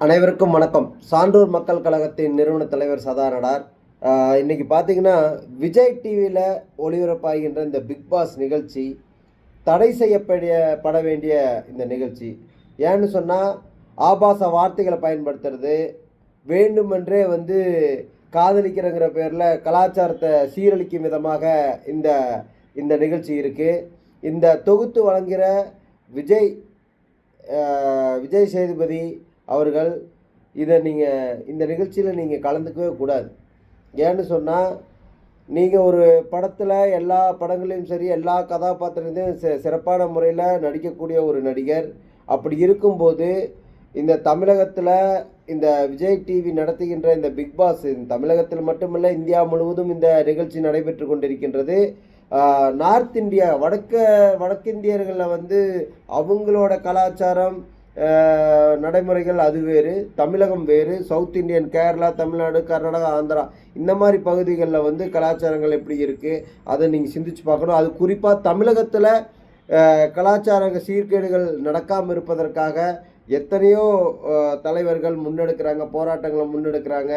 அனைவருக்கும் வணக்கம். சான்றோர் மக்கள் கழகத்தின் நிறுவன தலைவர் சதாநடார் இன்றைக்கி பார்த்தீங்கன்னா விஜய் டிவியில் ஒளிபரப்பாகின்ற இந்த பிக் பாஸ் நிகழ்ச்சி தடை செய்யப்படிய பட வேண்டிய இந்த நிகழ்ச்சி. ஏன்னு சொன்னால் ஆபாச வார்த்தைகளை பயன்படுத்துறது வேண்டுமென்றே வந்து காதலிக்கிறங்கிற பேரில் கலாச்சாரத்தை சீரழிக்கும் விதமாக இந்த இந்த நிகழ்ச்சி இருக்குது இந்த தொகுத்து வழங்குகிற விஜய் விஜய் சேதுபதி அவர்கள் இதை நீங்கள் இந்த நிகழ்ச்சியில் நீங்கள் கலந்துக்கவே கூடாது. ஏன்னு சொன்னால் நீங்கள் ஒரு படத்தில் எல்லா படங்களையும் சரி எல்லா கதாபாத்திரத்தையும் சி சிறப்பான முறையில் நடிக்கக்கூடிய ஒரு நடிகர் அப்படி இருக்கும்போது இந்த தமிழகத்தில் இந்த விஜய் டிவி நடத்துகின்ற இந்த பிக் பாஸ் தமிழகத்தில் மட்டுமல்ல இந்தியா முழுவதும் இந்த நிகழ்ச்சி நடைபெற்று கொண்டிருக்கின்றது. நார்த் இந்தியா வடக்க வடக்கிந்தியர்களில் வந்து அவங்களோட கலாச்சாரம் நடைமுறைகள் அது வேறு தமிழகம் வேறு சவுத் இந்தியன் கேரளா தமிழ்நாடு கர்நாடகா ஆந்திரா இந்த மாதிரி பகுதிகளில் வந்து கலாச்சாரங்கள் எப்படி இருக்குது அதை நீங்கள் சிந்திச்சு பார்க்கணும். அது குறிப்பாக தமிழகத்தில் கலாச்சார சீர்கேடுகள் நடக்காமல் இருப்பதற்காக எத்தனையோ தலைவர்கள் முன்னெடுக்கிறாங்க போராட்டங்களை முன்னெடுக்கிறாங்க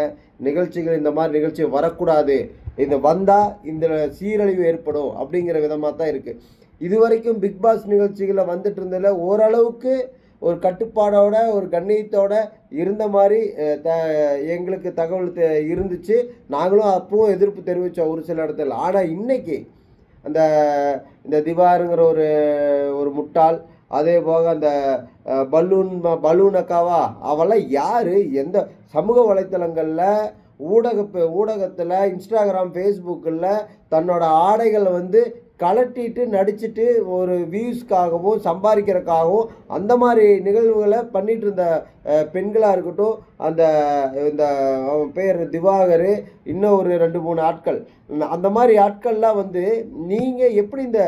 நிகழ்ச்சிகள் இந்த மாதிரி நிகழ்ச்சி வரக்கூடாது. இது வந்தால் இந்த சீரழிவு ஏற்படும் அப்படிங்கிற விதமாக தான் இருக்குது இது வரைக்கும் பிக் பாஸ் நிகழ்ச்சிகளில் வந்துட்டு இருந்ததில் ஓரளவுக்கு ஒரு கட்டுப்பாடோட ஒரு கண்ணியத்தோட இருந்த மாதிரி த எங்களுக்கு தகவல் தெ- இருந்துச்சு. நாங்களும் அப்பவும் எதிர்ப்பு தெரிவித்தோம் ஒரு சில இடத்துல. ஆனால் இன்னைக்கு அந்த இந்த திவாருங்கிற ஒரு ஒரு முட்டாள் அதே போக அந்த பலூன் பலூன் அக்காவா அவெல்லாம் யார்? எந்த சமூக வலைத்தளங்களில் ஊடக ஊடகத்தில் இன்ஸ்டாகிராம் ஃபேஸ்புக்கில் தன்னோட ஆடைகளை வந்து கலட்டிட்டு நடிச்சுட்டு ஒரு வியூஸ்க்காகவும் சம்பாதிக்கிறதுக்காகவும் அந்த மாதிரி நிகழ்வுகளை பண்ணிட்டு இருந்த பெண்களாக இருக்கட்டும் அந்த இந்த பேர் திவாகர் இன்னும் ஒரு ரெண்டு மூணு ஆட்கள். அந்த மாதிரி ஆட்கள்லாம் வந்து நீங்கள் எப்படி இந்த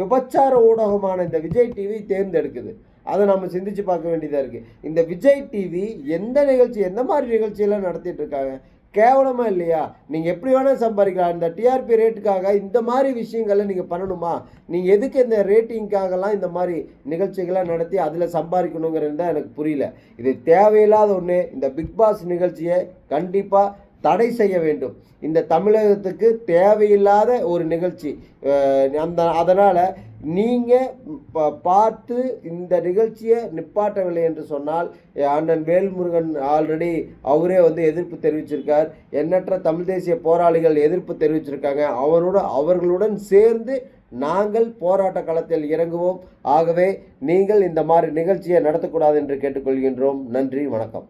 விபச்சார ஊடகமான இந்த விஜய் டிவி தேர்ந்தெடுக்குது? அதை நம்ம சிந்திச்சு பார்க்க வேண்டியதாக இருக்குது இந்த விஜய் டிவி எந்த நிகழ்ச்சி எந்த மாதிரி நிகழ்ச்சியெல்லாம் நடத்திட்டு இருக்காங்க? கேவலமாக இல்லையா? நீங்கள் எப்படி வேணால் சம்பாதிக்கலாம். இந்த டிஆர்பி ரேட்டுக்காக இந்த மாதிரி விஷயங்களை நீங்கள் பண்ணணுமா? நீங்கள் எதுக்கு இந்த ரேட்டிங்காகலாம் இந்த மாதிரி நிகழ்ச்சிகளை நடத்தி அதில் சம்பாதிக்கணுங்கிறது தான் எனக்கு புரியல. இது தேவையில்லாத ஒன்று இந்த பிக் பாஸ் நிகழ்ச்சியை கண்டிப்பாக தடை செய்ய வேண்டும். இந்த தமிழகத்துக்கு தேவையில்லாத ஒரு நிகழ்ச்சி. அந்த அதனால் நீங்கள் பார்த்து இந்த நிகழ்ச்சியை நிப்பாட்டவில்லை என்று சொன்னால் அண்ணன் வேல்முருகன் ஆல்ரெடி அவரே வந்து எதிர்ப்பு தெரிவிச்சிருக்கார். எண்ணற்ற தமிழ் தேசிய போராளிகள் எதிர்ப்பு தெரிவிச்சிருக்காங்க. அவரோட அவர்களுடன் சேர்ந்து நாங்கள் போராட்ட களத்தில் இறங்குவோம். ஆகவே நீங்கள் இந்த மாதிரி நிகழ்ச்சியை நடத்தக்கூடாது என்று கேட்டுக்கொள்கின்றோம். நன்றி வணக்கம்.